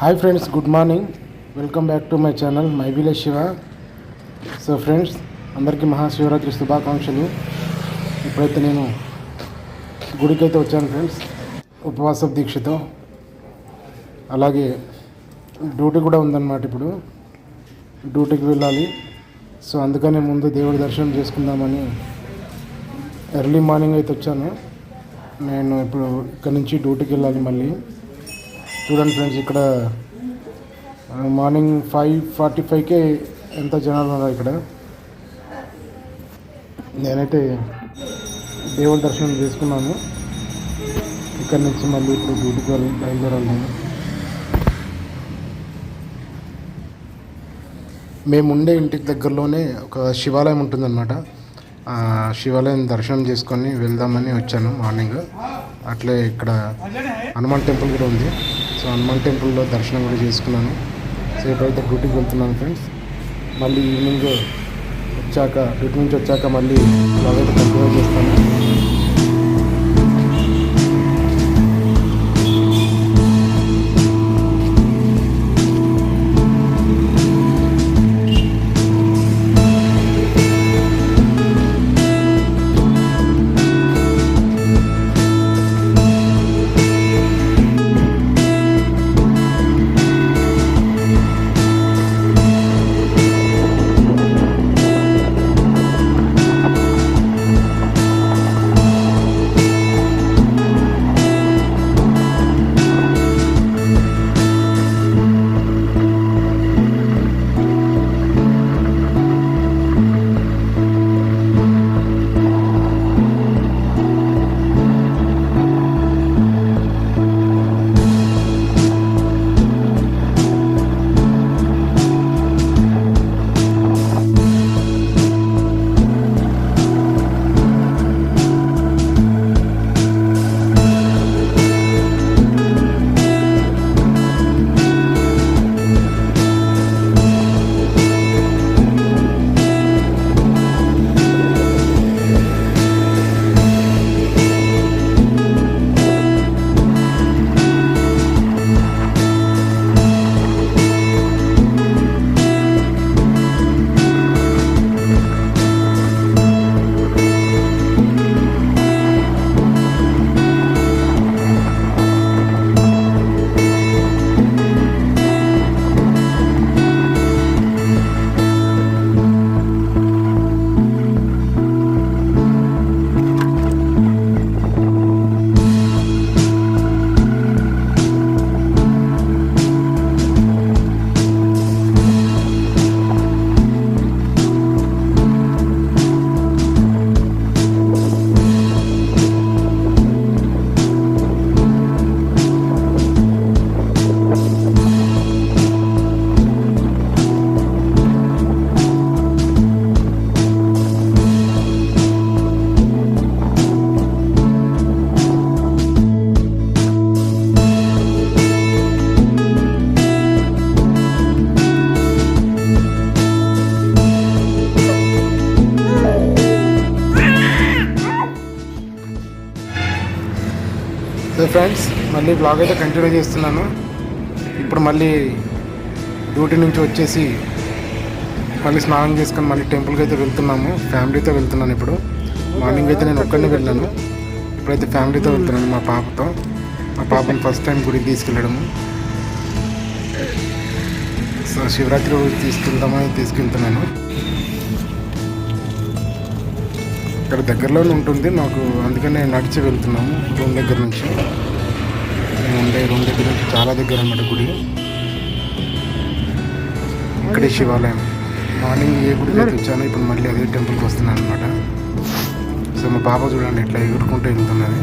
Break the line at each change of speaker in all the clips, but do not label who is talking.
Hi friends good morning welcome back to my channel my village Shiva so friends అందరికీ మహాశివరాత్రి శుభాకాంక్షలు. ఇప్పుడైతే నేను గుడికి అయితే వచ్చాను ఫ్రెండ్స్ ఉపవాస దీక్షతో. అలాగే డ్యూటీ కూడా ఉందన్నమాట ఇప్పుడు. డ్యూటీకి వెళ్ళాలి. సో అందుకనే ముందు దేవుడి దర్శనం చేసుకుందామని ఎర్లీ మార్నింగ్ అయితే వచ్చాను. నేను ఇప్పుడు ఇక్కడ నుంచి డ్యూటీకి వెళ్ళాలి మళ్ళీ. చూడండి ఫ్రెండ్స్ ఇక్కడ మార్నింగ్ ఫైవ్ ఫార్టీ ఫైవ్కే ఎంత జనాలు ఉన్నారు ఇక్కడ? నేనైతే దేవుడి దర్శనం చేసుకున్నాను. ఇక్కడ నుంచి మళ్ళీ ఇప్పుడు డ్యూటీకి వెళ్ళి బయలుదేరాలి. మేము ఉండే ఇంటికి దగ్గరలోనే ఒక శివాలయం ఉంటుందన్నమాట. శివాలయం దర్శనం చేసుకొని వెళ్దామని వచ్చాను మార్నింగ్. అట్లే ఇక్కడ హనుమాన్ టెంపుల్ కూడా ఉంది. సో హనుమాన్ టెంపుల్లో దర్శనం కూడా చేసుకున్నాను. సో ఇప్పుడైతే డ్యూటీకి వెళ్తున్నాను ఫ్రెండ్స్. మళ్ళీ ఈవినింగ్ వచ్చాక డ్యూటీ నుంచి వచ్చాక మళ్ళీ అలాగైతే కంటిన్యూ చేస్తాను. మళ్ళీ బ్లాగ్ అయితే కంటిన్యూ చేస్తున్నాను. ఇప్పుడు మళ్ళీ డ్యూటీ నుంచి వచ్చేసి మళ్ళీ స్నానం చేసుకొని మళ్ళీ టెంపుల్కి అయితే వెళ్తున్నాము. ఫ్యామిలీతో వెళ్తున్నాను ఇప్పుడు. మార్నింగ్ అయితే నేను ఒక్కడిని వెళ్ళాను. ఇప్పుడైతే ఫ్యామిలీతో వెళ్తున్నాను మా పాపతో. మా పాపని ఫస్ట్ టైం గుడికి తీసుకెళ్ళడము. సో శివరాత్రి రోజు తీసుకెళ్తామని తీసుకెళ్తున్నాను. ఇక్కడ దగ్గరలోనే ఉంటుంది. మాకు అందుకనే నడిచి వెళ్తున్నాము. రూమ్ దగ్గర నుంచి. ఉండే రూమ్ దగ్గర నుంచి చాలా దగ్గర అన్నమాట గుడి. ఇక్కడే శివాలయం. మార్నింగ్ ఏ గుడికి అయితే వచ్చాను ఇప్పుడు మళ్ళీ అదే టెంపుల్కి వస్తున్నాను అనమాట సో మా పాప చూడండి ఇట్లా ఎగురుకుంటూ వెళ్తున్నది.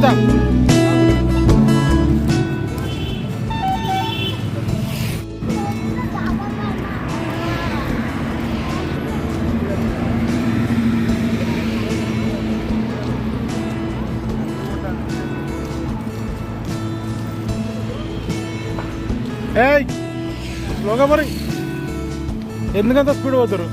ఏ ఏయ్ స్లోగా మరి. ఎందుకంత స్పీడ్ పోతారు